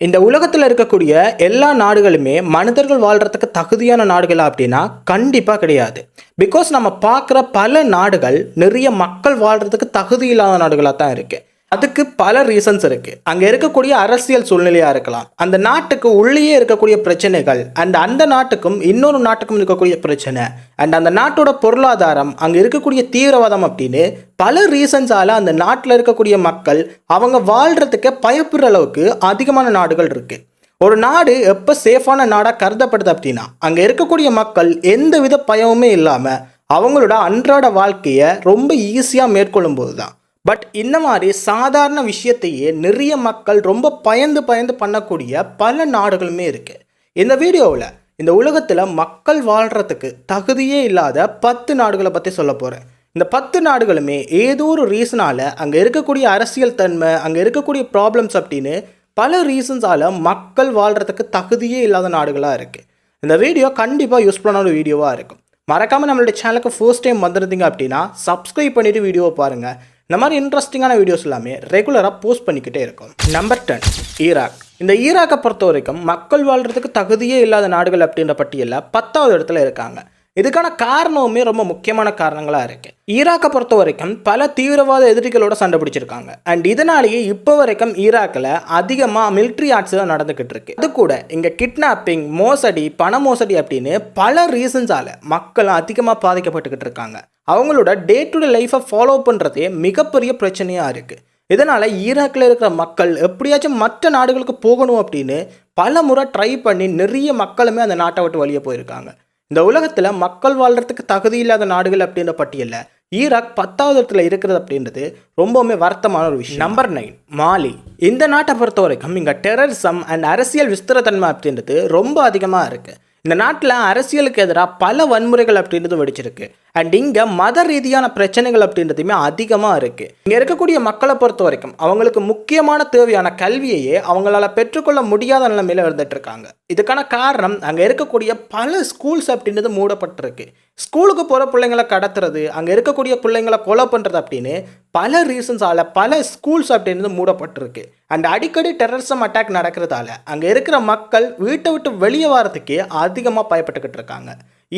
இந்த உலகத்தில் இருக்கக்கூடிய எல்லா நாடுகளுமே மனிதர்கள் வாழ்கிறதுக்கு தகுதியான நாடுகளா அப்படின்னா கண்டிப்பாக கிடையாது. பிகாஸ் நம்ம பார்க்குற பல நாடுகள் நிறைய மக்கள் வாழ்கிறதுக்கு தகுதி இல்லாத நாடுகளாக தான் இருக்குது அதுக்கு பல ரீசன்ஸ் இருக்குது அங்கே இருக்கக்கூடிய அரசியல் சூழ்நிலையாக இருக்கலாம். அந்த நாட்டுக்கு உள்ளேயே இருக்கக்கூடிய பிரச்சனைகள் அண்ட் அந்த நாட்டுக்கும் இன்னொரு நாட்டுக்கும் இருக்கக்கூடிய பிரச்சனை அண்ட் அந்த நாட்டோட பொருளாதாரம் அங்கே இருக்கக்கூடிய தீவிரவாதம் அப்படின்னு பல ரீசன்ஸால் அந்த நாட்டில் இருக்கக்கூடிய மக்கள் அவங்க வாழ்கிறதுக்கு பயப்படுற அளவுக்கு அதிகமான நாடுகள் இருக்குது ஒரு நாடு எப்போ சேஃபான நாடாக கருதப்படுது அப்படின்னா அங்கே இருக்கக்கூடிய மக்கள் எந்த வித பயமுமே இல்லாமல் அவங்களோட அன்றாட வாழ்க்கையை ரொம்ப ஈஸியாக மேற்கொள்ளும் போது தான் பட் இந்த மாதிரி சாதாரண விஷயத்தையே நிறைய மக்கள் ரொம்ப பயந்து பயந்து பண்ணக்கூடிய பல நாடுகளுமே இருக்குது இந்த வீடியோவில் இந்த உலகத்தில் மக்கள் வாழ்கிறதுக்கு தகுதியே இல்லாத பத்து நாடுகளை பற்றி சொல்ல போகிறேன் இந்த பத்து நாடுகளுமே ஏதோ ஒரு ரீசனால் அங்கே இருக்கக்கூடிய அரசியல் தன்மை அங்கே இருக்கக்கூடிய ப்ராப்ளம்ஸ் அப்படின்னு பல ரீசன்ஸால் மக்கள் வாழ்கிறதுக்கு தகுதியே இல்லாத நாடுகளாக இருக்குது இந்த வீடியோ கண்டிப்பாக யூஸ்ஃபுல்லான ஒரு வீடியோவாக இருக்கும். மறக்காமல் நம்மளுடைய சேனலுக்கு ஃபர்ஸ்ட் டைம் வந்திருந்தீங்க அப்படின்னா சப்ஸ்கிரைப் பண்ணிவிட்டு வீடியோவை பாருங்கள் இந்த மாதிரி இன்ட்ரெஸ்டிங்கான வீடியோஸ் எல்லாமே ரெகுலராக போஸ்ட் பண்ணிக்கிட்டே இருக்கும். நம்பர் டென் ஈராக் இந்த ஈராக்கை பொறுத்த வரைக்கும் மக்கள் வாழ்கிறதுக்கு தகுதியே இல்லாத நாடுகள் அப்படின்ற பட்டியலில் பத்தாவது இடத்துல இருக்காங்க. இதுக்கான காரணமுமே ரொம்ப முக்கியமான காரணங்களாக இருக்குது ஈராக்கை பொறுத்த வரைக்கும் பல தீவிரவாத எதிரிகளோட சண்டை பிடிச்சிருக்காங்க. அண்ட் இதனாலேயே இப்போ வரைக்கும் ஈராக்கில் அதிகமாக மிலிட்ரி ஆர்ட்ஸ் தான் நடந்துக்கிட்டு இருக்கு. அது கூட இங்கே கிட்னாப்பிங் மோசடி பண மோசடி அப்படின்னு பல ரீசன்ஸால் மக்கள் அதிகமாக பாதிக்கப்பட்டுக்கிட்டு இருக்காங்க. அவங்களோட டே டு டே லைஃப்பை ஃபாலோ பண்ணுறதே மிகப்பெரிய பிரச்சனையாக இருக்குது இதனால் ஈராக்கில் இருக்கிற மக்கள் எப்படியாச்சும் மற்ற நாடுகளுக்கு போகணும் அப்படின்னு பல முறை ட்ரை பண்ணி நிறைய மக்களுமே அந்த நாட்டை விட்டு வெளியே போயிருக்காங்க. இந்த உலகத்தில் மக்கள் வாழ்கிறதுக்கு தகுதி இல்லாத நாடுகள் அப்படின்ற பட்டியலில் ஈராக் பத்தாவது இடத்துல இருக்கிறது அப்படின்றது ரொம்பவுமே வருத்தமான ஒரு விஷயம். Number nine Mali. இந்த நாட்டை பொறுத்த வரைக்கும் இங்கே டெரரிசம் அண்ட் அரசியல் விஸ்திரத்தன்மை அப்படின்றது ரொம்ப அதிகமாக இருக்குது இந்த நாட்டில் அரசியலுக்கு எதிராக பல வன்முறைகள் அப்படின்றது வெடிச்சிருக்கு. அண்ட் இங்கே மத ரீதியான பிரச்சனைகள் அப்படின்றதுமே அதிகமாக இருக்குது இங்கே இருக்கக்கூடிய மக்களை பொறுத்த வரைக்கும் அவங்களுக்கு முக்கியமான தேவையான கல்வியையே அவங்களால பெற்றுக்கொள்ள முடியாத நிலைமையில் இருந்துட்டு இருக்காங்க. இதுக்கான காரணம் அங்கே இருக்கக்கூடிய பல ஸ்கூல்ஸ் அப்படின்றது மூடப்பட்டிருக்கு. ஸ்கூலுக்கு போகிற பிள்ளைங்களை கடத்துறது அங்கே இருக்கக்கூடிய பிள்ளைங்களை கொலை பண்ணுறது அப்படின்னு பல ரீசன்ஸால் பல ஸ்கூல்ஸ் அப்படின்னு மூடப்பட்டிருக்கு. அண்ட் அடிக்கடி டெரரிசம் அட்டாக் நடக்கிறதால அங்கே இருக்கிற மக்கள் வீட்டை விட்டு வெளியே வரதுக்கே அதிகமாக பயப்பட்டுக்கிட்டு இருக்காங்க.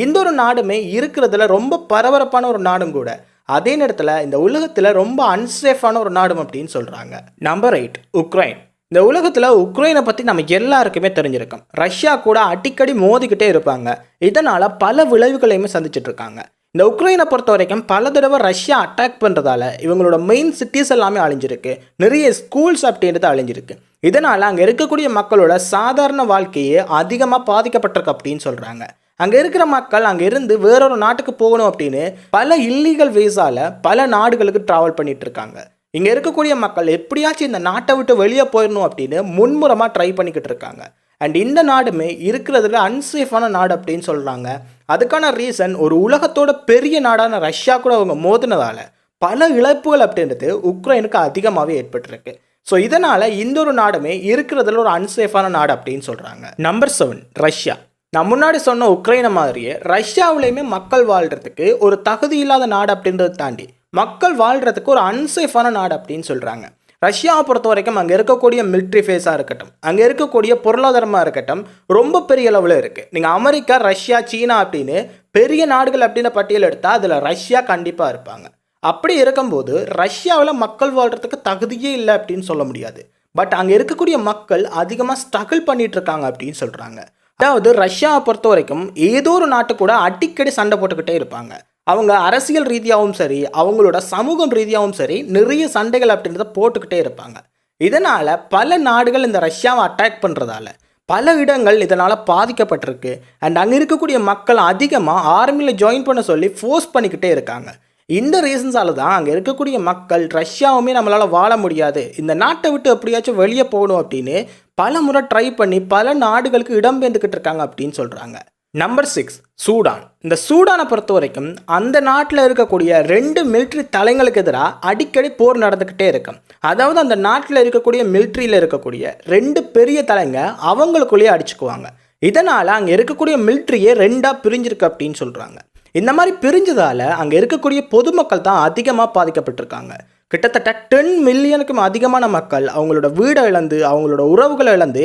இந்த ஒரு நாடுமே இருக்கிறதுல ரொம்ப பரபரப்பான ஒரு நாடும் கூட. அதே நேரத்தில் இந்த உலகத்தில் ரொம்ப அன்சேஃபான ஒரு நாடும் அப்படின்னு சொல்கிறாங்க நம்பர் எயிட் உக்ரைன் இந்த உலகத்தில் உக்ரைனை பற்றி நம்ம எல்லாருக்குமே தெரிஞ்சிருக்கோம். ரஷ்யா கூட அடிக்கடி மோதிக்கிட்டே இருப்பாங்க. இதனால் பல விளைவுகளையுமே சந்திச்சிட்டு இருக்காங்க. இந்த உக்ரைனை பொறுத்த வரைக்கும் பல தடவை ரஷ்யா அட்டாக் பண்ணுறதால இவங்களோட மெயின் சிட்டிஸ் எல்லாமே அழிஞ்சிருக்கு. நிறைய ஸ்கூல்ஸ் அப்படின்றது அழிஞ்சிருக்கு. இதனால் அங்கே இருக்கக்கூடிய மக்களோட சாதாரண வாழ்க்கையே அதிகமாக பாதிக்கப்பட்டிருக்கு அப்படின்னு சொல்கிறாங்க அங்கே இருக்கிற மக்கள் அங்கே இருந்து வேறொரு நாட்டுக்கு போகணும் அப்படின்னு பல இல்லீகல் வீசாவில் பல நாடுகளுக்கு ட்ராவல் பண்ணிகிட்ருக்காங்க இருக்காங்க. இங்கே இருக்கக்கூடிய மக்கள் எப்படியாச்சும் இந்த நாட்டை விட்டு வெளியே போயிடணும் அப்படின்னு முன்முறமாக ட்ரை பண்ணிக்கிட்டு இருக்காங்க. அண்ட் இந்த நாடுமே இருக்கிறதுல அன்சேஃபான நாடு அப்படின்னு சொல்கிறாங்க அதுக்கான ரீசன் ஒரு உலகத்தோட பெரிய நாடான ரஷ்யா கூட அவங்க மோதினதால் பல இழப்புகள் அப்படின்றது உக்ரைனுக்கு அதிகமாகவே ஏற்பட்டிருக்கு. ஸோ இதனால் இந்த ஒரு நாடுமே இருக்கிறதுல ஒரு அன்சேஃபான நாடு அப்படின்னு சொல்கிறாங்க நம்பர் செவன் ரஷ்யா. நான் முன்னாடி சொன்ன உக்ரைனை மாதிரியே ரஷ்யாவிலையுமே மக்கள் வாழ்கிறதுக்கு ஒரு தகுதி இல்லாத நாடு அப்படின்றத தாண்டி மக்கள் வாழ்கிறதுக்கு ஒரு அன்சேஃபான நாடு அப்படின்னு சொல்கிறாங்க ரஷ்யாவை பொறுத்த வரைக்கும் அங்கே இருக்கக்கூடிய மிலிட்ரி ஃபேஸாக இருக்கட்டும் அங்கே இருக்கக்கூடிய பொருளாதாரமாக இருக்கட்டும் ரொம்ப பெரிய அளவில் இருக்குது நீங்கள் அமெரிக்கா ரஷ்யா சீனா அப்படின்னு பெரிய நாடுகள் அப்படின்னு பட்டியல் எடுத்தால் அதில் ரஷ்யா கண்டிப்பாக இருப்பாங்க. அப்படி இருக்கும்போது ரஷ்யாவில் மக்கள் வாழ்கிறதுக்கு தகுதியே இல்லை அப்படின்னு சொல்ல முடியாது. பட் அங்கே இருக்கக்கூடிய மக்கள் அதிகமாக ஸ்ட்ரகிள் பண்ணிட்டு இருக்காங்க அப்படின்னு சொல்கிறாங்க அதாவது ரஷ்யாவை பொறுத்த வரைக்கும் ஏதோ ஒரு நாட்டு கூட அடிக்கடி சண்டை போட்டுக்கிட்டே இருப்பாங்க. அவங்க அரசியல் ரீதியாகவும் சரி அவங்களோட சமூகம் ரீதியாகவும் சரி நிறைய சண்டைகள் அப்படின்றத போட்டுக்கிட்டே இருப்பாங்க. இதனால் பல நாடுகள் இந்த ரஷ்யாவை அட்டாக் பண்ணுறதால பல இடங்கள் இதனால் பாதிக்கப்பட்டிருக்கு. அண்ட் அங்கே இருக்கக்கூடிய மக்கள் அதிகமாக ஆர்மியில் ஜாயின் பண்ண சொல்லி ஃபோர்ஸ் பண்ணிக்கிட்டே இருக்காங்க. இந்த ரீசன்ஸால தான் அங்கே இருக்கக்கூடிய மக்கள் ரஷ்யாவுமே நம்மளால் வாழ முடியாது. இந்த நாட்டை விட்டு எப்படியாச்சும் வெளியே போகணும் அப்படின்னு பல முறை ட்ரை பண்ணி பல நாடுகளுக்கு இடம்பெயர்ந்துக்கிட்டு இருக்காங்க அப்படின்னு சொல்கிறாங்க நம்பர் சிக்ஸ் சூடான் இந்த சூடானை பொறுத்த வரைக்கும் அந்த நாட்டில் இருக்கக்கூடிய ரெண்டு மிலிட்ரி தலைங்களுக்கு எதிராக அடிக்கடி போர் நடந்துக்கிட்டே இருக்கும். அதாவது அந்த நாட்டில் இருக்கக்கூடிய மிலிட்ரியில் இருக்கக்கூடிய ரெண்டு பெரிய தலைங்க அவங்களுக்குள்ளேயே அடிச்சுக்குவாங்க. இதனால் அங்கே இருக்கக்கூடிய மிலிட்ரியே ரெண்டாக பிரிஞ்சிருக்கு அப்படின்னு சொல்கிறாங்க இந்த மாதிரி பிரிஞ்சதால் அங்கே இருக்கக்கூடிய பொதுமக்கள் தான் அதிகமாக பாதிக்கப்பட்டிருக்காங்க. கிட்டத்தட்ட டென் மில்லியனுக்கும் அதிகமான மக்கள் அவங்களோட வீடை இழந்து அவங்களோட உறவுகளை இழந்து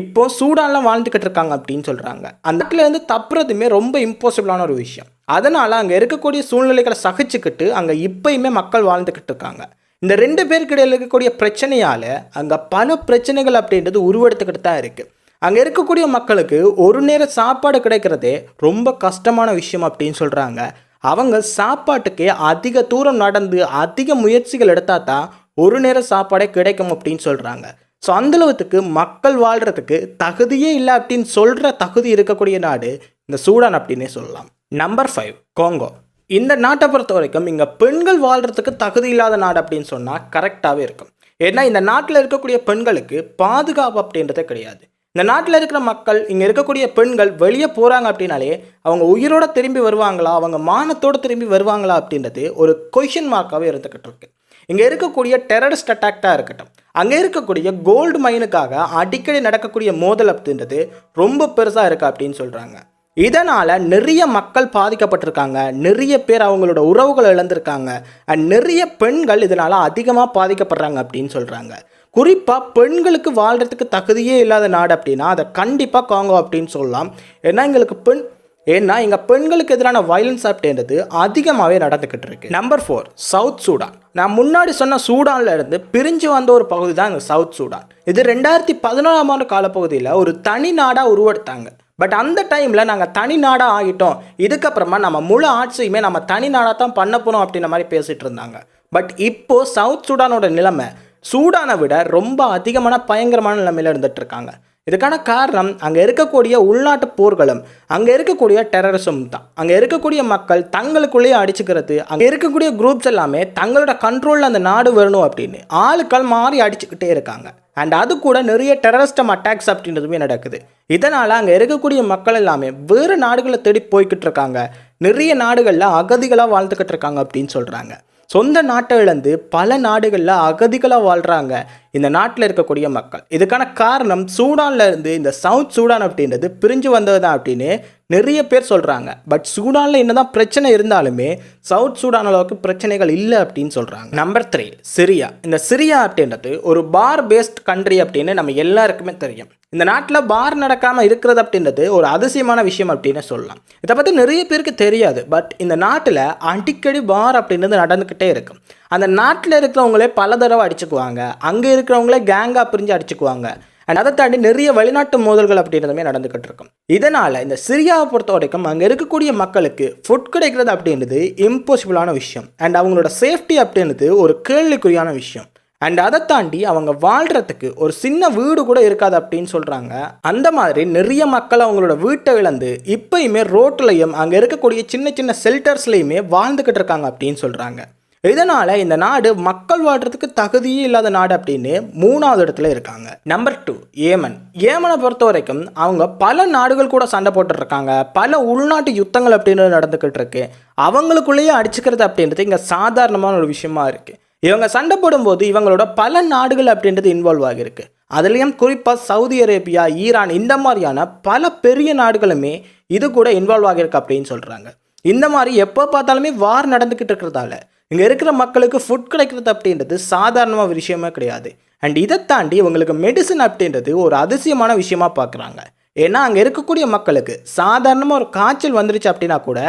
இப்போ சூடான்லாம் வாழ்ந்துக்கிட்டு இருக்காங்க அப்படின்னு சொல்கிறாங்க அந்த இடத்துலேருந்து தப்புறதுமே ரொம்ப இம்பாசிபிளான ஒரு விஷயம். அதனால் அங்கே இருக்கக்கூடிய சூழ்நிலைகளை சகிச்சுக்கிட்டு அங்கே இப்பயுமே மக்கள் வாழ்ந்துக்கிட்டு இருக்காங்க. இந்த ரெண்டு பேருக்கு இருக்கக்கூடிய பிரச்சனையால் அங்கே பல பிரச்சனைகள் அப்படின்றது உருவெடுத்துக்கிட்டு தான் இருக்குது அங்கே இருக்கக்கூடிய மக்களுக்கு ஒரு நேர சாப்பாடு கிடைக்கிறதே ரொம்ப கஷ்டமான விஷயம் அப்படின்னு சொல்கிறாங்க அவங்க சாப்பாட்டுக்கே அதிக தூரம் நடந்து அதிக முயற்சிகள் எடுத்தால் தான் ஒரு நேர சாப்பாடே கிடைக்கும் அப்படின்னு சொல்கிறாங்க ஸோ அந்தளவுக்கு மக்கள் வாழ்கிறதுக்கு தகுதியே இல்லை அப்படின்னு சொல்கிற தகுதி இருக்கக்கூடிய நாடு இந்த சூடான் அப்படின்னே சொல்லலாம். நம்பர் ஃபைவ் கோங்கோ இந்த நாட்டை பொறுத்த வரைக்கும் இங்கே பெண்கள் வாழ்கிறதுக்கு தகுதி இல்லாத நாடு அப்படின்னு சொன்னால் கரெக்டாகவே இருக்கும். ஏன்னா இந்த நாட்டில் இருக்கக்கூடிய பெண்களுக்கு பாதுகாப்பு அப்படின்றதே கிடையாது. இந்த நாட்டில் இருக்கிற மக்கள் இங்கே இருக்கக்கூடிய பெண்கள் வெளியே போகிறாங்க அப்படின்னாலே அவங்க உயிரோட திரும்பி வருவாங்களா? அவங்க மானத்தோடு திரும்பி வருவாங்களா அப்படின்றது ஒரு கொஷின் மார்க்காகவே இருந்துக்கிட்டு இருக்கு இங்கே இருக்கக்கூடிய டெரரிஸ்ட் அட்டாக்டாக இருக்கட்டும் அங்கே இருக்கக்கூடிய கோல்டு மைனுக்காக அடிக்கடி நடக்கக்கூடிய மோதல் அப்படின்றது ரொம்ப பெருசாக இருக்குது அப்படின்னு சொல்கிறாங்க இதனால் நிறைய மக்கள் பாதிக்கப்பட்டிருக்காங்க நிறைய பேர் அவங்களோட உறவுகள் இழந்திருக்காங்க அண்ட் நிறைய பெண்கள் இதனால் அதிகமாக பாதிக்கப்படுறாங்க அப்படின்னு சொல்கிறாங்க குறிப்பாக பெண்களுக்கு வாழ்கிறதுக்கு தகுதியே இல்லாத நாடு அப்படின்னா அதை கண்டிப்பாக காங்கோ அப்படின்னு சொல்லலாம். ஏன்னா எங்களுக்கு பெண் ஏன்னா இங்கே பெண்களுக்கு எதிரான வயலன்ஸ் அப்படின்றது அதிகமாகவே நடந்துக்கிட்டு இருக்கு. நம்பர் ஃபோர் சவுத் சூடான் நான் முன்னாடி சொன்ன சூடானில் இருந்து பிரிஞ்சு வந்த ஒரு பகுதி தான் இந்த சவுத் சூடான் இது ரெண்டாயிரத்தி பதினோராம் ஆண்டு காலப்பகுதியில் ஒரு தனி நாடாக உருவெடுத்தாங்க. பட் அந்த டைமில் நாங்கள் தனி நாடாக ஆகிட்டோம். இதுக்கப்புறமா நம்ம முழு ஆட்சியுமே நம்ம தனி நாடாக தான் பண்ண போகிறோம் அப்படின்ற மாதிரி பேசிகிட்டு இருந்தாங்க. பட் இப்போது சவுத் சூடானோட நிலைமை சூடானை விட ரொம்ப அதிகமான பயங்கரமான நிலைமையில் இருந்துட்டு இருக்காங்க இதுக்கான காரணம் அங்கே இருக்கக்கூடிய உள்நாட்டு போர்களும் அங்கே இருக்கக்கூடிய டெரரிசம் தான். அங்கே இருக்கக்கூடிய மக்கள் தங்களுக்குள்ளேயே அடிச்சுக்கிறது அங்கே இருக்கக்கூடிய குரூப்ஸ் எல்லாமே தங்களோட கண்ட்ரோலில் அந்த நாடு வரணும் அப்படின்னு ஆளுக்கள் மாறி அடிச்சுக்கிட்டே இருக்காங்க. அண்ட் அது கூட நிறைய டெரரிஸ்டம் அட்டாக்ஸ் அப்படின்றதுமே நடக்குது. இதனால் அங்கே இருக்கக்கூடிய மக்கள் எல்லாமே வேறு நாடுகளை தேடி போய்கிட்டு இருக்காங்க. நிறைய நாடுகளில் அகதிகளாக வாழ்ந்துக்கிட்டு இருக்காங்க அப்படின்னு சொல்கிறாங்க சொந்த நாட்டை இழந்து பல நாடுகளில் அகதிகளாக வாழ்கிறாங்க இந்த நாட்டில் இருக்கக்கூடிய மக்கள். இதுக்கான காரணம் சூடானில் இருந்து இந்த சவுத் சூடான் அப்படின்றது பிரிஞ்சு வந்தது தான் அப்படின்னு நிறைய பேர் சொல்கிறாங்க பட் சூடானில் என்ன தான் பிரச்சனை இருந்தாலுமே சவுத் சூடான் அளவுக்கு பிரச்சனைகள் இல்லை அப்படின்னு சொல்கிறாங்க நம்பர் த்ரீ சிரியா இந்த சிரியா அப்படின்றது ஒரு பார் பேஸ்ட் கண்ட்ரி அப்படின்னு நம்ம எல்லாருக்குமே தெரியும். இந்த நாட்டில் பார் நடக்காமல் இருக்கிறது அப்படின்றது ஒரு அதிசயமான விஷயம் அப்படின்னு சொல்லலாம். இதை பற்றி நிறைய பேருக்கு தெரியாது. பட் இந்த நாட்டில் அடிக்கடி பார் அப்படின்றது நடந்துக்கிட்டே இருக்கும் அந்த நாட்டில் இருக்கிறவங்களே பல தடவை அடிச்சுக்குவாங்க. அங்கே இருக்கிறவங்களே கேங்காக பிரிஞ்சு அடிச்சுக்குவாங்க. அண்ட் அதை தாண்டி நிறைய வெளிநாட்டு மோதல்கள் அப்படின்றதுமே நடந்துகிட்டு இருக்கும் இதனால் இந்த சிரியாவை பொறுத்த வரைக்கும் அங்கே இருக்கக்கூடிய மக்களுக்கு ஃபுட் கிடைக்கிறது அப்படின்றது இம்பாசிபிளான விஷயம். அண்ட் அவங்களோட சேஃப்டி அப்படின்றது ஒரு கேள்விக்குறியான விஷயம். அண்ட் அதை தாண்டி அவங்க வாழ்கிறதுக்கு ஒரு சின்ன வீடு கூட இருக்காது அப்படின்னு சொல்கிறாங்க அந்த மாதிரி நிறைய மக்கள் அவங்களோட வீட்டை இழந்து இப்பயுமே ரோட்லையும் அங்கே இருக்கக்கூடிய சின்ன சின்ன ஷெல்டர்ஸ்லையுமே வாழ்ந்துக்கிட்டு இருக்காங்க அப்படின்னு சொல்கிறாங்க இதனால் இந்த நாடு மக்கள் வாழ்கிறதுக்கு தகுதியே இல்லாத நாடு அப்படின்னு மூணாவது இடத்துல இருக்காங்க. Number two Yemen. ஏமனை பொறுத்த வரைக்கும் அவங்க பல நாடுகள் கூட சண்டை போட்டுட்ருக்காங்க. பல உள்நாட்டு யுத்தங்கள் அப்படின்னு நடந்துக்கிட்டு இருக்கு அவங்களுக்குள்ளேயே அடிச்சுக்கிறது அப்படின்றது இங்கே சாதாரணமான ஒரு விஷயமா இருக்குது இவங்க சண்டை போடும்போது இவங்களோட பல நாடுகள் அப்படின்றது இன்வால்வ் ஆகியிருக்கு. அதுலேயும் குறிப்பாக சவுதி அரேபியா ஈரான் இந்த மாதிரியான பல பெரிய நாடுகளுமே இது கூட இன்வால்வ் ஆகியிருக்கு அப்படின்னு சொல்கிறாங்க இந்த மாதிரி எப்போ பார்த்தாலுமே வார் நடந்துக்கிட்டு இருக்கிறதால இங்கே இருக்கிற மக்களுக்கு ஃபுட் கிடைக்கிறது அப்படின்றது சாதாரணமாக ஒரு விஷயமே கிடையாது. அண்ட் இதை தாண்டி இவங்களுக்கு மெடிசன் அப்படின்றது ஒரு அதிசயமான விஷயமா பார்க்குறாங்க. ஏன்னா அங்கே இருக்கக்கூடிய மக்களுக்கு சாதாரணமாக ஒரு காய்ச்சல் வந்துருச்சு அப்படின்னா கூட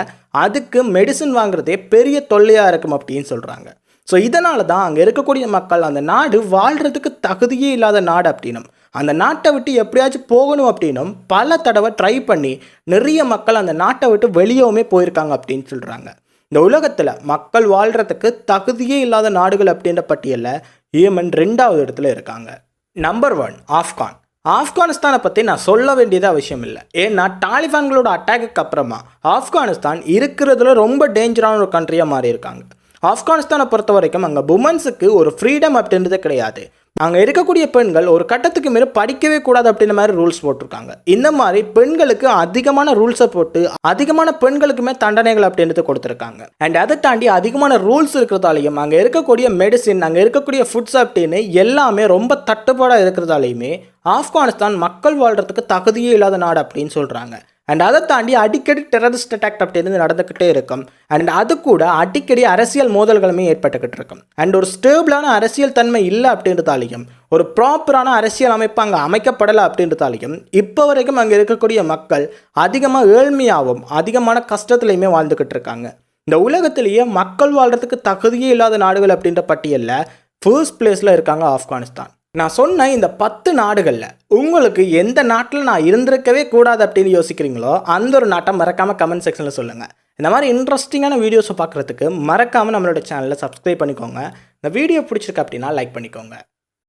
அதுக்கு மெடிசன் வாங்குறதே பெரிய தொல்லையாக இருக்கும் அப்படின்னு சொல்கிறாங்க ஸோ இதனால தான் அங்கே இருக்கக்கூடிய மக்கள் அந்த நாடு வாழ்கிறதுக்கு தகுதியே இல்லாத நாடு அப்படின்னும். அந்த நாட்டை விட்டு எப்படியாச்சும் போகணும் அப்படின்னும் பல தடவை ட்ரை பண்ணி நிறைய மக்கள் அந்த நாட்டை விட்டு வெளியவுமே போயிருக்காங்க அப்படின்னு சொல்கிறாங்க இந்த உலகத்தில் மக்கள் வாழ்கிறதுக்கு தகுதியே இல்லாத நாடுகள் அப்படின்ற பட்டியலில் ஏமன் ரெண்டாவது இடத்துல இருக்காங்க. Number one Afghan. ஆப்கானிஸ்தானை பற்றி நான் சொல்ல வேண்டியது அவசியம் இல்லை. ஏன்னா டாலிபான்களோட அட்டாக்கு அப்புறமா ஆப்கானிஸ்தான் இருக்கிறதுல ரொம்ப டேஞ்சரான ஒரு கண்ட்ரியாக மாறி இருக்காங்க ஆப்கானிஸ்தானை பொறுத்த வரைக்கும் அங்கே உமன்ஸுக்கு ஒரு ஃப்ரீடம் அப்படின்றது கிடையாது. அங்கே இருக்கக்கூடிய பெண்கள் ஒரு கட்டத்துக்கு மேலே படிக்கவே கூடாது அப்படின்ற மாதிரி ரூல்ஸ் போட்டிருக்காங்க. இந்த மாதிரி பெண்களுக்கு அதிகமான ரூல்ஸை போட்டு அதிகமான பெண்களுக்குமே தண்டனைகள் அப்படின்றது கொடுத்துருக்காங்க. அண்ட் அதை தாண்டி அதிகமான ரூல்ஸ் இருக்கிறதாலையும் அங்கே இருக்கக்கூடிய மெடிசின் அங்கே இருக்கக்கூடிய ஃபுட்ஸ் அப்படின்னு எல்லாமே ரொம்ப தட்டுப்பாடாக இருக்கிறதாலையுமே ஆப்கானிஸ்தான் மக்கள் வாழ்கிறதுக்கு தகுதியே இல்லாத நாடு அப்படின்னு சொல்கிறாங்க அண்ட் அதை தாண்டி அடிக்கடி டெரரிஸ்ட் அட்டாக் அப்படின்னு நடந்துக்கிட்டே இருக்கும். அண்ட் அது கூட அடிக்கடி அரசியல் மோதல்களுமே ஏற்பட்டுக்கிட்டு இருக்கும். அண்ட் ஒரு ஸ்டேபிளான அரசியல் தன்மை இல்லை அப்படின்றதாலையும் ஒரு ப்ராப்பரான அரசியல் அமைப்பு அங்கே அமைக்கப்படலை அப்படின்றதாலையும் இப்போ வரைக்கும் அங்கே இருக்கக்கூடிய மக்கள் அதிகமாக ஏழ்மையாகவும் அதிகமான கஷ்டத்துலையுமே வாழ்ந்துக்கிட்டு இருக்காங்க. இந்த உலகத்திலேயே மக்கள் வாழ்கிறதுக்கு தகுதியே இல்லாத நாடுகள் அப்படின்ற பட்டியலில் ஃபர்ஸ்ட் பிளேஸில் இருக்காங்க ஆப்கானிஸ்தான். நான் சொன்ன இந்த பத்து நாடுகளில் உங்களுக்கு எந்த நாட்டில் நான் இருந்திருக்கவே கூடாது அப்படின்னு யோசிக்கிறீங்களோ அந்த ஒரு நாட்டை மறக்காமல் கமெண்ட் செக்ஷனில் சொல்லுங்கள் இந்த மாதிரி இன்ட்ரெஸ்டிங்கான வீடியோஸை பார்க்குறதுக்கு மறக்காமல் நம்மளோட சேனலை சப்ஸ்கிரைப் பண்ணிக்கோங்க. இந்த வீடியோ பிடிச்சிருக்கு அப்படின்னா லைக் பண்ணிக்கோங்க.